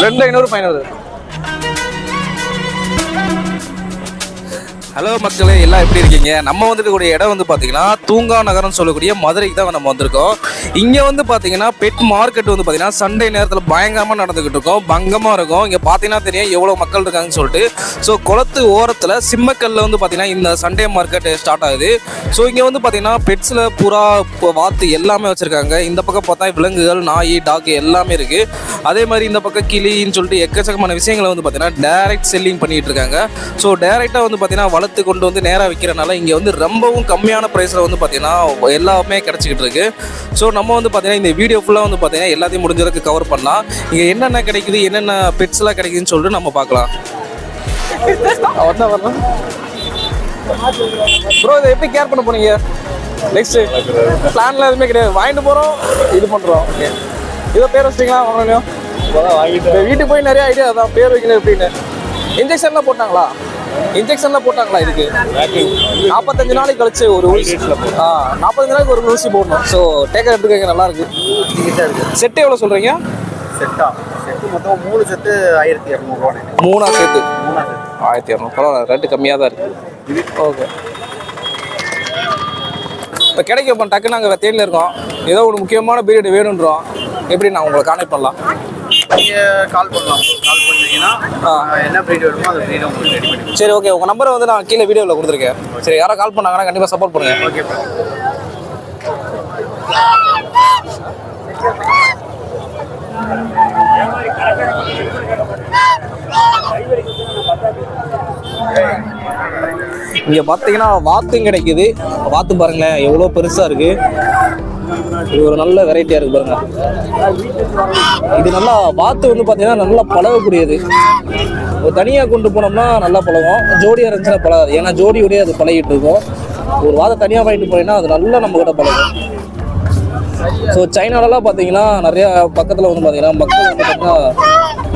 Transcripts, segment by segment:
ரெண்டு ஐநூறு final hello மக்களே எல்லாம் எப்படி இருக்கீங்க? நம்ம வந்துருக்கக்கூடிய இடம் வந்து பார்த்தீங்கன்னா தூங்கா நகரம் சொல்லக்கூடிய மதுரைக்கு தான் நம்ம வந்திருக்கோம். இங்கே வந்து பார்த்தீங்கன்னா பெட் மார்க்கெட் வந்து பார்த்தீங்கன்னா சண்டே நேரத்தில் பயங்கரமாக நடந்துக்கிட்டு இருக்கோம். பங்கமாக இருக்கும். இங்கே பார்த்தீங்கன்னா தெரியும் எவ்வளோ மக்கள் இருக்காங்கன்னு சொல்லிட்டு. ஸோ குளத்து ஓரத்தில் சிம்மக்கல்ல வந்து பார்த்தீங்கன்னா இந்த சண்டே மார்க்கெட் ஸ்டார்ட் ஆகுது. ஸோ இங்கே வந்து பார்த்தீங்கன்னா பெட்ஸில் புறா இப்போ வாத்து எல்லாமே வச்சுருக்காங்க. இந்த பக்கம் பார்த்தா விலங்குகள் நாய் டாக் எல்லாமே இருக்குது அதே மாதிரி இந்த பக்கம் கிளின்னு சொல்லிட்டு எக்கச்சக்கமான விஷயங்களை வந்து பார்த்தீங்கன்னா டைரக்ட் செல்லிங் பண்ணிகிட்டு இருக்காங்க. ஸோ டைரெக்டாக வந்து பார்த்தீங்கன்னா வளர்த்து கொண்டு வந்து நேராக விற்கிறனால இங்கே வந்து ரொம்பவும் கம்மியான ப்ரைஸில் வந்து பார்த்தீங்கன்னா எல்லாமே கிடச்சிக்கிட்டு இருக்கு. ஸோ நம்ம வந்து பார்த்தீங்கன்னா இந்த வீடியோ ஃபுல்லாக வந்து பார்த்தீங்கன்னா எல்லாத்தையும் முடிஞ்சளவுக்கு கவர் பண்ணலாம். இங்கே என்னென்ன கிடைக்குது என்னென்ன பெட்ஸ்லாம் கிடைக்குதுன்னு சொல்லிட்டு நம்ம பார்க்கலாம். ப்ரோ இதை எப்படி கேர் பண்ண போனீங்க? நெக்ஸ்ட் பிளான்லாம் எதுவுமே கிடையாது. வாங்கிட்டு போகிறோம் இது பண்ணுறோம் இதோ பேர் வச்சிட்டீங்களா வாங்கிட்டு வீட்டுக்கு போய் நிறைய ஐடியா அதான் பேர் வைக்கணும் எப்படின்னு. இன்ஜெக்ஷன்லாம் போட்டாங்களா? இன்ஜெக்ஷன்லாம் போட்டாங்களா இதுக்கு? நாற்பத்தஞ்சு நாளைக்கு கழிச்சு ஒரு நாற்பத்தஞ்சு நாளைக்கு ஒரு ஊசி போடணும். ஸோ டேக்கர் எடுத்துக்கங்க நல்லா இருக்கு. செட்டு எவ்வளோ சொல்கிறீங்க செட்டா? செட்டு மொத்தம் மூணு செட்டு ஆயிரத்தி இரநூறுவா மூணா சேர்த்து மூணா செட்டு. ஆயிரத்தி இரநூறு பரவாயில்ல ரேட்டு கம்மியாக தான் இருக்கு. ஓகே இப்போ கிடைக்க இப்போ டக்குன்னு நாங்கள் தேனியில் இருக்கோம். ஏதோ ஒரு முக்கியமான பீரியட் வேணுன்றோம். எப்படி நான் உங்களை கான்டாக்ட் பண்ணலாம்? நீங்கள் கால் பண்ணலாம். கால் ஆஹ், என்ன ப்ரீட் வேணுமோ அந்த ப்ரீடை உங்களுக்கு ரெடி பண்ணி சரி ஓகே உங்கள் நம்பரை வந்து நான் கீழே வீடியோவில் கொடுத்துருக்கேன். சரி யாரோ கால் பண்ணாங்கன்னா கண்டிப்பாக சப்போர்ட் பண்ணுங்க. ஓகே இங்கே பார்த்தீங்கன்னா வாத்தும் கிடைக்குது. வாத்து பாருங்களேன் எவ்வளோ பெருசாக இருக்கு. இது ஒரு நல்ல வெரைட்டியாக இருக்கு பாருங்க. இது நல்லா வாத்து வந்து பார்த்தீங்கன்னா நல்லா பழகக்கூடியது. தனியாக கொண்டு போனோம்னா நல்லா பழகும். ஜோடியாக இருந்துச்சுன்னா பழகாது. ஏன்னா ஜோடியோடய அது பழகிட்டு இருக்கும். ஒரு வாத்தை தனியாக வாங்கிட்டு போனீங்கன்னா அது நல்லா நம்ம பழகும். ஸோ சைனாலலாம் பார்த்தீங்கன்னா நிறைய பக்கத்தில் வந்து பார்த்தீங்கன்னா மக்கள் வந்து பார்த்தீங்கன்னா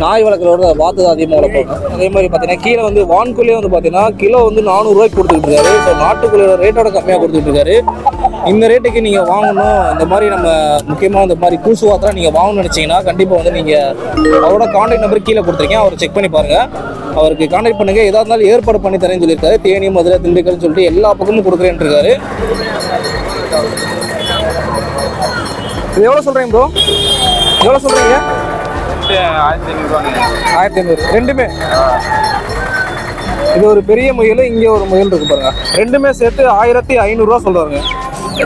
நாய் வளர்க்குறோட வாத்து தான் அதிகமாக வளர்ப்பாங்க அதே மாதிரி பார்த்தீங்கன்னா கீழே வந்து வான்கோழியே வந்து பார்த்தீங்கன்னா கிலோ வந்து நானூறுரூவாய்க்கு கொடுத்துட்டு இருக்காரு. ஸோ நாட்டுக்கோழியோட ரேட்டோட கம்மியாக கொடுத்துட்டு இருக்காரு. இந்த ரேட்டுக்கு நீங்கள் வாங்கணும். இந்த மாதிரி நம்ம முக்கியமாக இந்த மாதிரி கூசு வாத்தெல்லாம் நீங்கள் வாங்கணும்னு நினச்சிங்கன்னா கண்டிப்பாக வந்து நீங்கள் அவரோட கான்டாக்ட் நம்பர் கீழே கொடுத்துருக்கேன். அவர் செக் பண்ணி பாருங்கள் அவருக்கு கான்டாக்ட் பண்ணுங்கள் எதாக இருந்தாலும் ஏற்பாடு பண்ணி தரேன்னு சொல்லியிருக்காரு. தேனி மதுரை திண்டுக்கல்னு சொல்லிட்டு எல்லா பக்கமும் கொடுக்குறேன்னு இருக்காரு. இது எவ்வளோ சொல்கிறீங்க ப்ரோ எவ்வளோ சொல்கிறீங்க ஆயிரத்தி ஐநூறுவாங்க. ஆயிரத்தி ஐநூறு. ரெண்டுமே? இது ஒரு பெரிய முயல் இங்கே ஒரு முயல் இருக்கு பாருங்க. ரெண்டுமே சேர்த்து ஆயிரத்தி ஐநூறுரூவா சொல்கிறாங்க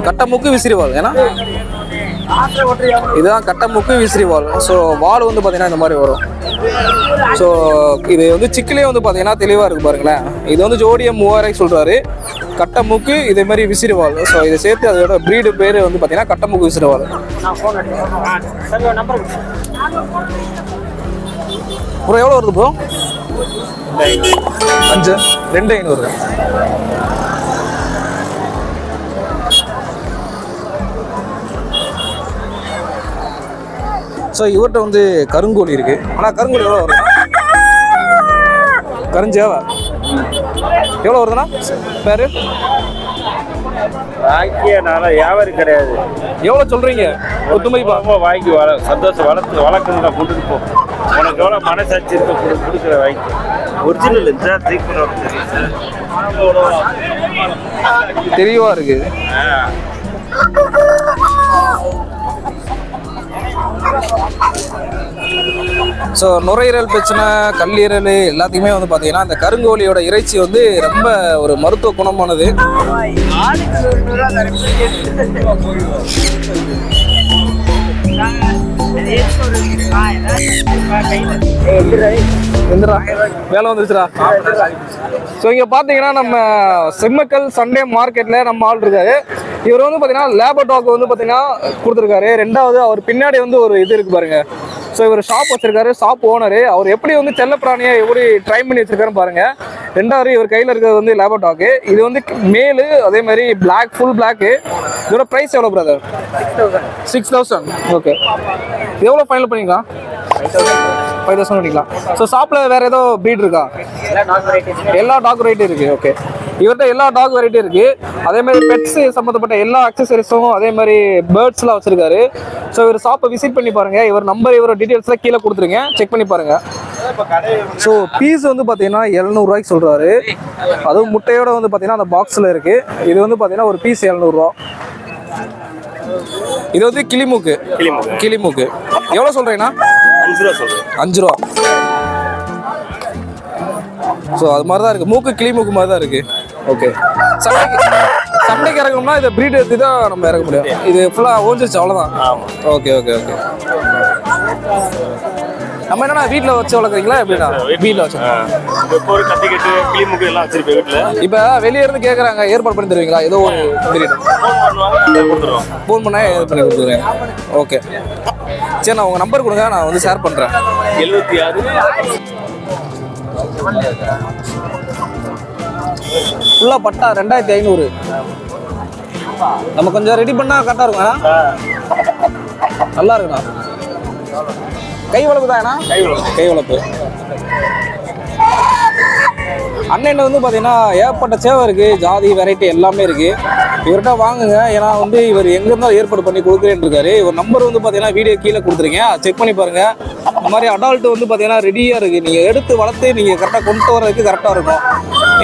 கட்டமுக்கு விசிறிவாள் ஏன்னா? இதுதான் கட்டமுக்கு விசிறிவாள். ஸோ வால் வந்து பார்த்தீங்கன்னா இந்த மாதிரி வரும். ஸோ இது வந்து சிக்கிலே வந்து பார்த்தீங்கன்னா தெளிவாக இருக்கு பாருங்களேன். இது வந்து ஜோடியை மூவாயிரம் சொல்கிறாரு கட்டமுக்கு இதே மாதிரி விசிறிவாள். ஸோ இதை சேர்த்து அதோட ப்ரீடு பேர் வந்து பார்த்தீங்கன்னா கட்டமுக்கு விசிறிவாள். ப்ரோ எவ்வளோ வருது ப்ரோ அஞ்சு. ரெண்டு ஐநூறு. ஸோ இவர்கிட்ட வந்து கருங்கோழி இருக்கு. ஆனால் கருங்கோழி எவ்வளோ வருது கருஞ்சேவா? எவ்வளோ வருதுண்ணா? பேரு? வாங்கியனால வியாபாரம் கிடையாது. எவ்வளோ சொல்றீங்க? ஒத்துமைப்பா ரொம்ப வாங்கி வள சந்தோஷம் வளர்த்து வளர்க்கணும் கொண்டுட்டு போ. உனக்கு எவ்வளோ மனசாட்சி இருக்க கொடு கொடுக்குற வாங்கி. ஒரிஜினல் இருந்தால் தீக்குறோம் தெளிவாக இருக்கு. ஸோ நுரையீரல் பிரச்சனை கல்லீரல் எல்லாத்தையுமே வந்து பார்த்தீங்கன்னா இந்த கருங்கோழியோட இறைச்சி வந்து ரொம்ப ஒரு மருத்துவ குணமானது எந்திரா. வேலை வந்துருச்சுடா. ஸோ இங்கே பார்த்தீங்கன்னா நம்ம செம்மக்கல் சண்டே மார்க்கெட்டில் நம்ம ஆள் இருக்காரு. இவர் வந்து பார்த்தீங்கன்னா லேபர் டாக் வந்து பார்த்தீங்கன்னா கொடுத்துருக்காரு. ரெண்டாவது அவர் பின்னாடி வந்து ஒரு இது இருக்கு பாருங்க. ஸோ இவர் ஷாப் வச்சிருக்காரு ஷாப் ஓனரு அவர் எப்படி வந்து செல்லப்பிராணியை எப்படி ட்ரைன் பண்ணி வச்சிருக்காருன்னு பாருங்க. ரெண்டாவது இவர் கையில் இருக்கிறது வந்து லேபர் டாக்கு இது வந்து மேலு அதே மாதிரி பிளாக் ஃபுல் பிளாக்கு இதோட ப்ரைஸ் எவ்வளோ பிரதர் சிக்ஸ் தௌசண்ட் ஓகே எவ்வளோ ஃபைனல் பண்ணிக்கலாம்? ஃபைவ் தௌசண்ட் பண்ணிக்கலாம் ஸோ ஷாப்பில் வேறு ஏதோ பீட் இருக்கா? எல்லா டாக் ரேட்டும் இருக்குது ஓகே இவர்கிட்ட எல்லா டாக் வெரைட்டி இருக்கு. அதே மாதிரி பெட்ஸ் சம்மந்தப்பட்ட எல்லா அக்சசரிஸும் அதே மாதிரி பேர்ட்ஸ்லாம் வச்சிருக்காரு. ஸோ இவர் ஷாப்பை விசிட் பண்ணி பாருங்க. இவர் நம்பர் இவரோட டீட்டெயில்ஸ்லாம் கீழே கொடுத்துருங்க. செக் பண்ணி பாருங்க. ஸோ பீஸ் வந்து பார்த்தீங்கன்னா எழுநூறுவாய்க்கு சொல்கிறாரு அதுவும் முட்டையோட வந்து பார்த்தீங்கன்னா அந்த பாக்ஸில் இருக்கு. இது வந்து பார்த்தீங்கன்னா ஒரு பீஸ் எழுநூறுவா. இது வந்து கிளிமூக்கு. கிளிமூக்கு. எவ்வளோ சொல்கிறீங்கண்ணா அஞ்சு ரூபா சொல்றேன். அஞ்சு ரூபா. ஸோ அது மாதிரி தான் இருக்குது மூக்கு கிளி மூக்கு மாதிரி தான் இருக்குது ஓகே சண்டைக்கு சண்டைக்கு இறங்கணும்னா இதை ப்ரீட் எடுத்து தான் நம்ம இறங்க முடியும். இது ஃபுல்லாக ஓஞ்சிருச்சு அவ்வளோதான் ஓகே ஓகே ஓகே நம்ம என்னன்னா வீட்டில் வச்சு வளர்க்குறீங்களா எப்படின்னா வீட்டில் வச்சு இப்போ ஒரு கத்திக்கட்டு கிளிமுக்கு எல்லாம் வச்சிருப்பேன் வீட்டில் இப்போ வெளியே இருந்து கேட்குறாங்க ஏற்பாடு பண்ணி தருவீங்களா? ஏதோ ஒரு ஃபோன் பண்ணால் ஏற்பாடு பண்ணி கொடுத்துருவேன் ஓகே சரி நான் உங்கள் நம்பர் கொடுங்க நான் வந்து ஷேர் பண்ணுறேன் எழுபத்தி ஆறு. ஃபுல்லாக பட்டா ரெண்டாயிரத்தி ஐநூறு. நம்ம கொஞ்சம் ரெடி பண்ணால் கரெக்டாக இருக்கும்ண்ணா நல்லா இருக்குண்ணா. கை வளர்ப்பு தானே கை வளர்ப்பு கை வளர்ப்பு அண்ணன் வந்து பார்த்தீங்கன்னா ஏகப்பட்ட சேவை இருக்குது ஜாதி வெரைட்டி எல்லாமே இருக்குது இவர்கிட்ட வாங்குங்க. ஏன்னா வந்து இவர் எங்க இருந்தாலும் ஏற்பாடு பண்ணி கொடுக்குறேன்னு இருக்காரு. இவர் நம்பர் வந்து பார்த்தீங்கன்னா வீடியோ கீழே கொடுத்துருங்க செக் பண்ணி பாருங்க. இந்த மாதிரி அடால்ட் வந்து பார்த்தீங்கன்னா ரெடியாக இருக்குது நீங்கள் எடுத்து வளர்த்து நீங்கள் கரெக்டாக கொண்டு வரதுக்கு கரெக்டாக இருக்கும்.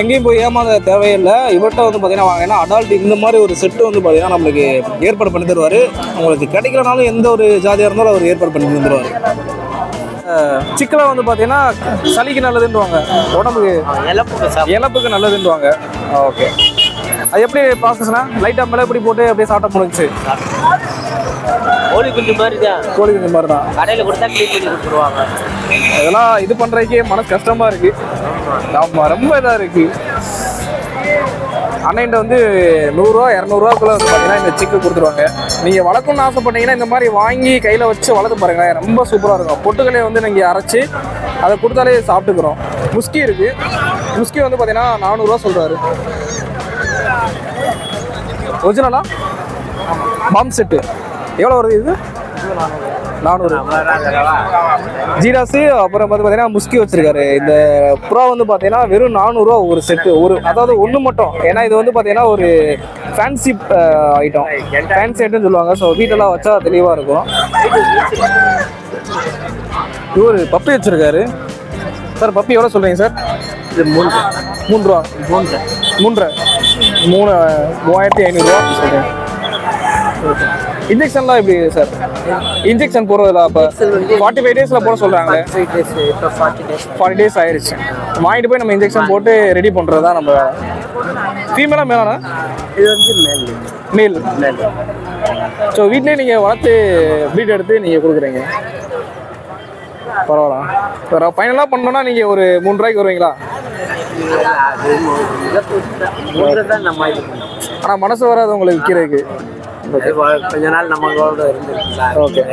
எங்கேயும் போய் ஏமாத தேவையில்லை. இவர்கிட்ட வந்து பார்த்தீங்கன்னா வாங்க. ஏன்னா அடால்ட் இந்த மாதிரி ஒரு செட்டு வந்து பார்த்தீங்கன்னா நம்மளுக்கு ஏற்பாடு பண்ணி தருவார். உங்களுக்கு கிடைக்கலனாலும் எந்த ஒரு ஜாதியாக இருந்தாலும் அவர் ஏற்பாடு பண்ணி தந்துருவார். சிக்கலை வந்து பார்த்தீங்கன்னா சளிக்கு நல்லதுன்னுவாங்க. உடம்புக்கு இழப்புக்கு நல்லதுன்னுவாங்க. ஓகே அது எப்படி ப்ராசஸ்னா லைட்டாக மேலே எப்படி போட்டு அப்படியே சாப்பிட்ட முடிஞ்சுச்சு. கோழி குஞ்சு மாதிரி தான். கோழி குஞ்சு மாதிரி தான். கடையில் கொடுத்தா க்ளீன் பண்ணி கொடுத்துருவாங்க. இதெல்லாம் இது பண்ணுறதுக்கே மனசு கஷ்டமாக இருக்கு. ஆமாம் ரொம்ப இதாக இருக்கு. அண்ணன் வந்து நூறுரூவா இரநூறுவாக்குள்ள வந்து பார்த்தீங்கன்னா இந்த சிக்கு கொடுத்துருவாங்க. நீங்கள் வளர்க்கணும்னு ஆசைப்பட்டீங்கன்னா இந்த மாதிரி வாங்கி கையில் வச்சு வளர்த்து பாருங்கள் ரொம்ப சூப்பராக இருக்கும். பொட்டுக்கலையை வந்து நீங்கள் அரைச்சி அதை கொடுத்தாலே சாப்பிட்டுக்கிறோம். முஸ்கி இருக்குது முஸ்கி வந்து பார்த்தீங்கன்னா நானூறுரூவா சொல்கிறாரு ஒரிஜினலா பாம் செட்டு எவ்வளோ வருது இது? நானூறு. ஜீராஸு அப்புறம் வந்து பார்த்தீங்கன்னா முஸ்கி வச்சிருக்காரு. இந்த புறா வந்து பார்த்தீங்கன்னா வெறும் நானூறுரூவா ஒரு செட்டு ஒரு அதாவது ஒன்று மட்டும். ஏன்னா இது வந்து பார்த்தீங்கன்னா ஒரு ஃபேன்சி ஐட்டம் ஃபேன்சி ஐட்டம்னு சொல்லுவாங்க. ஸோ வீட்டெல்லாம் வச்சா தெளிவாக இருக்கும். இவர் பப்பி வச்சிருக்காரு. சார் பப்பி எவ்வளோ சொல்கிறீங்க சார் இது மூணு மூணு ரூபா மூணு மூன்றரை மூணு மூவாயிரத்தி ஐநூறுரூவா சொல்கிறேன் இன்ஜெக்ஷன்லாம் எப்படி சார்? இன்ஜெக்ஷன் போடுறதுல அப்போ ஃபார்ட்டி ஃபைவ் டேஸில் போட இப்போ ஃபார்ட்டி டேஸ் ஆயிடுச்சு வாங்கிட்டு போய் நம்ம இன்ஜெக்ஷன் போட்டு ரெடி பண்ணுறது தான் நம்ம ஃபீமேலாக மேலானா இது வந்து மேல் மேல் மேல் ஸோ வீட்லேயே நீங்கள் வளர்த்து ப்ரீட் எடுத்து நீங்கள் கொடுக்குறீங்க. பரவாயில்ல. வேறு ஃபைனலாக பண்ணோன்னா நீங்கள் ஒரு மூணு ரூபாய்க்கு வருவீங்களா? ஆனால் மனசு வராது உங்களுக்கு விற்கிறதுக்கு கொஞ்ச நாள் நம்மளோட இருந்துருக்குங்களா Okay.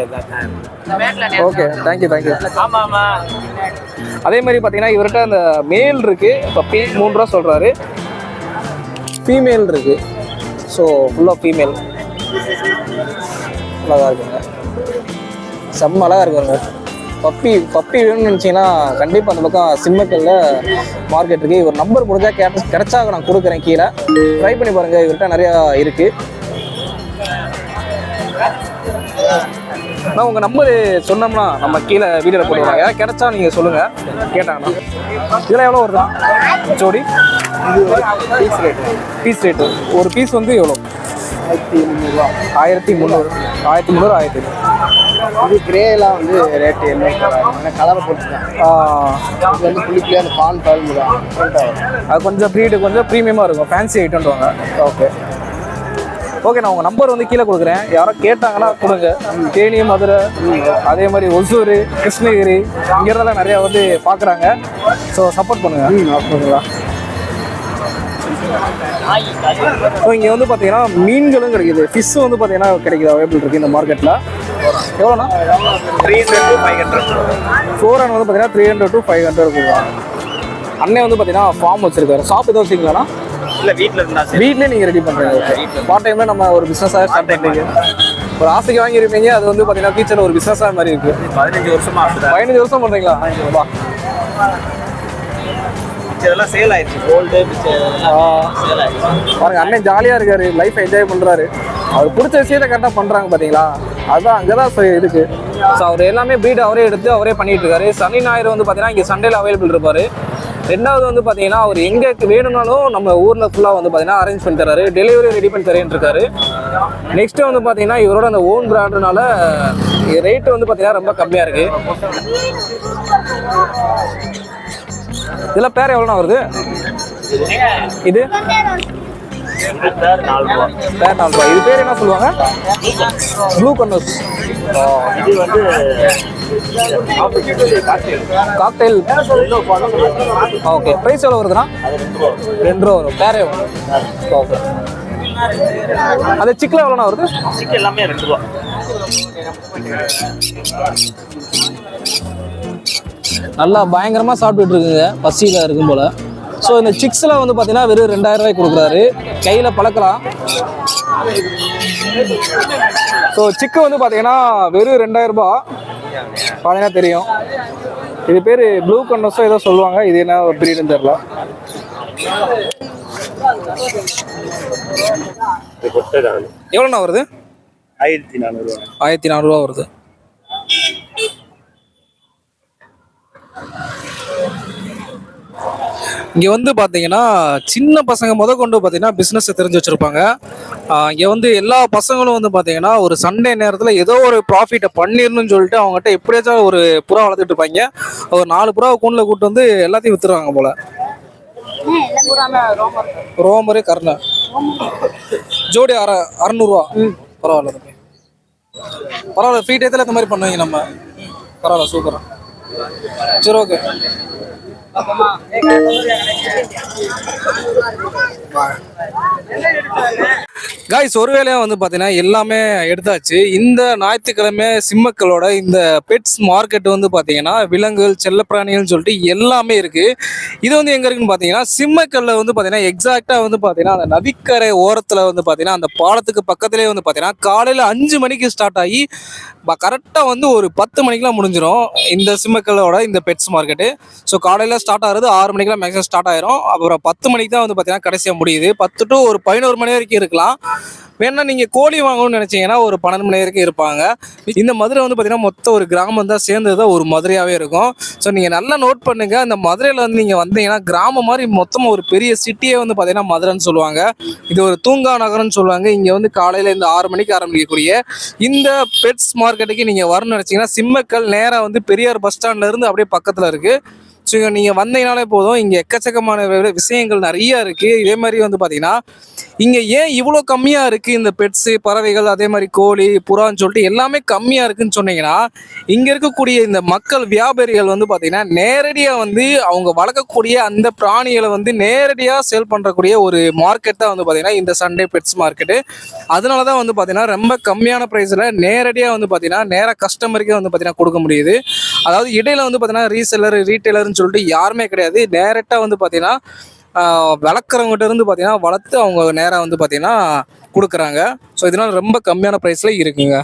Okay thank you thank you அதே மாதிரி பார்த்தீங்கன்னா இவர்கிட்ட அந்த மேல் இருக்கு. பப்பி மூணு ரூபா சொல்கிறாரு ஃபீமேல் இருக்கு. ஸோ ஃபுல்லாக ஃபீமேல் அழகாக இருக்குங்க. செம்ம அழகாக இருக்குங்க பப்பி பப்பி வேணும்னு நினச்சிங்கன்னா கண்டிப்பாக அந்த பக்கம் சிம்மக்கல்ல மார்க்கெட் இருக்குது இவர் நம்பர் முடிஞ்சால் கேட்ட கிடைச்சா நான் கொடுக்குறேன் கீழே. ட்ரை பண்ணி பாருங்கள் இவர்கிட்ட நிறையா இருக்குது நான் உங்கள் நம்பர் சொன்னோம்னா நம்ம கீழே வீடியோவில் போடுவோம் யாராவது கிடைச்சா நீங்கள் சொல்லுங்கள் கேட்டாங்கண்ணா இதெல்லாம் எவ்வளோ வருதா? ஜோடி. பீஸ் ரேட்டு பீஸ் ரேட்டு ஒரு பீஸ் வந்து எவ்வளோ ஆயிரத்தி முந்நூறுரூவா ஆயிரத்தி முந்நூறு ஆயிரத்தி முந்நூறு ஆயிரத்தி இது கிரேலாம் வந்து ரேட்டு என்ன கலரை பொறுத்துதான் இது வந்து புளிப்புலேயே அந்த பால் பழும்பு தான். அது கொஞ்சம் ப்ரீடு கொஞ்சம் ப்ரீமியமாக இருக்கும். ஃபேன்சி ஐட்டம்ன்றவாங்க ஓகே ஓகே நான் உங்கள் நம்பர் வந்து கீழே கொடுக்குறேன். யாரோ கேட்டாங்கன்னா கொடுங்க. தேனி மதுரை அதே மாதிரி ஒசூர் கிருஷ்ணகிரி இங்கிறதெல்லாம் நிறையா வந்து பார்க்குறாங்க. ஸோ சப்போர்ட் பண்ணுங்கள் ஓகேங்களா ஸோ இங்கே வந்து பார்த்தீங்கன்னா மீன்களும் கிடைக்குது. ஃபிஷ் வந்து பார்த்தீங்கன்னா கிடைக்குது அவைலபிள் இருக்குது இந்த மார்க்கெட்டில் எவ்வளோண்ணா? Three hundred to five hundred four hundred வந்து பார்த்தீங்கன்னா three hundred to five hundred கொடுக்குறாங்க. அண்ணன் வந்து பார்த்தீங்கன்னா ஃபார்ம் வச்சிருக்காரு. ஷாப் எதாவது வச்சிருக்கீங்களா இல்லை வீட்டில் இருந்தா சரி. வீட்லயே நீங்க ரெடி பண்றீங்க. பார்ட் டைம்ல நம்ம ஒரு பிசினஸாக ஸ்டார்ட் பண்ணுறீங்க ஒரு ஆசைக்கு வாங்கியிருப்பீங்க அது வந்து பார்த்தீங்கன்னா ஃபியூச்சரில் ஒரு பிசினஸாக மாதிரி இருக்கு. பதினஞ்சு வருஷமா பதினஞ்சு வருஷம் பண்றீங்களா? வா மிச்சதெல்லாம் சேல் ஆயிடுச்சு கோல்டு மிச்சம் சேல் ஆயிடுச்சு பாருங்க அண்ணன் ஜாலியா இருக்காரு லைஃப் என்ஜாய் பண்றாரு. அவர் பிடிச்ச விஷயத்த கரெக்டாக பண்றாங்க பாத்தீங்களா? அதுதான் அங்கதான் ச- இருக்கு ஸோ அவர் எல்லாமே ப்ரீட் அவரே எடுத்து அவரே பண்ணிட்டு இருக்காரு. சனி ஞாயிறு வந்து பாத்தீங்கன்னா இங்க சண்டேல அவைலபிள் இருப்பாரு. ரெண்டாவது வந்து பார்த்தீங்கன்னா அவர் எங்கே வேணும்னாலும் நம்ம ஊரில் ஃபுல்லாக வந்து பார்த்தீங்கன்னா அரேஞ்ச் பண்ணி தராரு. டெலிவரி ரெடி பண்ணி தரேன் இருக்காரு. நெக்ஸ்ட்டு வந்து பார்த்தீங்கன்னா இவரோட அந்த ஓன் பிராண்டுனால ரேட்டு வந்து பார்த்தீங்கன்னா ரொம்ப கம்மியாக இருக்குது இதெல்லாம் பேர் எவ்வளோண்ணா வருது? இது? பேர் நாலு ரூபாய் இது பேர் என்ன சொல்லுவாங்க? ப்ளூ கன்னஸ் இது வந்து காக்டெயில் ஓகே ப்ரைஸ் எவ்வளோ வருதுண்ணா? ரெண்டு ரூபா வரும். பேரே ஓகே அது சிக்கில் எவ்வளோண்ணா வருது? சிக்கன் எல்லாமே ரெண்டு ரூபா. நல்லா பயங்கரமாக சாப்பிட்டுட்டு இருக்குங்க. பசியில் இருக்கும் போல். ஸோ இந்த சிக்ஸில் வந்து பார்த்தீங்கன்னா வெறும் ரெண்டாயிரம் ரூபாய் கொடுக்குறாரு. கையில் பழக்கலாம். ஸோ சிக்கு வந்து பார்த்தீங்கன்னா வெறும் ரெண்டாயிரம் ரூபாய். பார்த்தீங்கன்னா தெரியும். இது பேர் ப்ளூ கன்னஸோ ஏதோ சொல்லுவாங்க. இது என்ன பிரீடுன்னு தெரில எவ்வளோண்ணா வருது? ஆயிரத்தி நானூறுவா ஆயிரத்தி நானூறுரூவா வருது. இங்கே வந்து பார்த்தீங்கன்னா சின்ன பசங்க முத கொண்டு பார்த்தீங்கன்னா பிஸ்னஸ் தெரிஞ்சு வச்சுருப்பாங்க. இங்கே வந்து எல்லா பசங்களும் வந்து பார்த்தீங்கன்னா ஒரு சண்டே நேரத்தில் ஏதோ ஒரு ப்ராஃபிட்டை பண்ணிடணும்னு சொல்லிட்டு அவங்ககிட்ட எப்படியாச்சும் ஒரு புறா வளர்த்துட்டு இருப்பாங்க. ஒரு நாலு புறா கூண்டில் கூட்டு வந்து எல்லாத்தையும் விற்றுருவாங்க போல். ரோமரு கருணை. ஜோடி அற அறநூறுவா. பரவாயில்ல தம்பி. பரவாயில்ல ஃப்ரீ டயத்தில் இந்த மாதிரி பண்ணுவீங்க நம்ம. பரவாயில்ல சூப்பரா சரி ஓகே காய்ஸ் ஒருவேளையா வந்து பார்த்தீங்கன்னா எல்லாமே எடுத்தாச்சு. இந்த ஞாயிற்றுக்கிழமை சிம்மக்களோட இந்த பெட்ஸ் மார்க்கெட் வந்து பார்த்தீங்கன்னா விலங்குகள் செல்லப்பிராணிகள்னு சொல்லிட்டு எல்லாமே இருக்குது இது வந்து எங்கே இருக்குன்னு பார்த்தீங்கன்னா சிம்மக்கல்ல வந்து பார்த்தீங்கன்னா எக்ஸாக்டாக வந்து பார்த்தீங்கன்னா அந்த நதிக்கரை ஓரத்தில் வந்து பார்த்தீங்கன்னா அந்த பாலத்துக்கு பக்கத்துலேயே வந்து பார்த்தீங்கன்னா காலையில் அஞ்சு மணிக்கு ஸ்டார்ட் ஆகி கரெக்டாக வந்து ஒரு பத்து மணிக்கெலாம் முடிஞ்சிடும் இந்த சிம்மக்கல்லோட இந்த பெட்ஸ் மார்க்கெட்டு ஸோ காலையில் ஸ்டார்ட் ஆகிறது ஆறு மணிக்கெலாம் மேக்ஸிமம் ஸ்டார்ட் ஆயிரும். அப்புறம் பத்து மணிக்கு தான் வந்து பார்த்தீங்கன்னா கடைசியாக முடியுது. பத்து டு ஒரு பதினோரு மணி வரைக்கும் இருக்கலாம். வேணா நீங்கள் கோழி வாங்கணும்னு நினச்சிங்கன்னா ஒரு பன்னெண்டு மணி வரைக்கும் இருப்பாங்க. இந்த மதுரை வந்து பார்த்தீங்கன்னா மொத்த ஒரு கிராமம் தான் சேர்ந்தது தான் ஒரு மதுரையாகவே இருக்கும். ஸோ நீங்கள் நல்லா நோட் பண்ணுங்க. அந்த மதுரையில் வந்து நீங்கள் வந்தீங்கன்னா கிராமம் மாதிரி மொத்தமாக ஒரு பெரிய சிட்டியே வந்து பார்த்தீங்கன்னா மதுரைன்னு சொல்லுவாங்க. இது ஒரு தூங்கா நகரம்னு சொல்லுவாங்க. இங்கே வந்து காலையில் இந்த ஆறு மணிக்கு ஆரம்பிக்கக்கூடிய இந்த பெட்ஸ் மார்க்கெட்டுக்கு நீங்கள் வரணும்னு நினச்சிங்கன்னா சிம்மக்கல் நேராக வந்து பெரியார் பஸ் ஸ்டாண்ட்ல இருந்து அப்படியே பக்கத்தில் இருக்குது ஸோ நீங்கள் வந்தீங்கனாலே போதும். இங்கே எக்கச்சக்கமான விஷயங்கள் நிறையா இருக்குது இதே மாதிரி வந்து பார்த்தீங்கன்னா இங்கே ஏன் இவ்வளோ கம்மியாக இருக்குது இந்த பெட்ஸு பறவைகள் அதே மாதிரி கோழி புறான்னு சொல்லிட்டு எல்லாமே கம்மியாக இருக்குன்னு சொன்னீங்கன்னா இங்கே இருக்கக்கூடிய இந்த மக்கள் வியாபாரிகள் வந்து பார்த்தீங்கன்னா நேரடியாக வந்து அவங்க வளர்க்கக்கூடிய அந்த பிராணிகளை வந்து நேரடியாக சேல் பண்ணுறக்கூடிய ஒரு மார்க்கெட் தான் வந்து பார்த்தீங்கன்னா இந்த சண்டே பெட்ஸ் மார்க்கெட்டு அதனால தான் வந்து பார்த்தீங்கன்னா ரொம்ப கம்மியான ப்ரைஸில் நேரடியாக வந்து பார்த்தீங்கன்னா நேராக கஸ்டமருக்கே வந்து பார்த்தீங்கன்னா கொடுக்க முடியுது. அதாவது இடையில வந்து பார்த்தீங்கன்னா ரீசெல்லர் ரீட்டைலர்னு சொல்லிட்டு யாருமே கிடையாது. டேரெக்டாக வந்து பார்த்தீங்கன்னா வளர்க்குறவங்ககிட்ட இருந்து பார்த்தீங்கன்னா வளர்த்து அவங்க நேராக வந்து பார்த்தீங்கன்னா கொடுக்குறாங்க. ஸோ இதனால் ரொம்ப கம்மியான ப்ரைஸில் இருக்குங்க.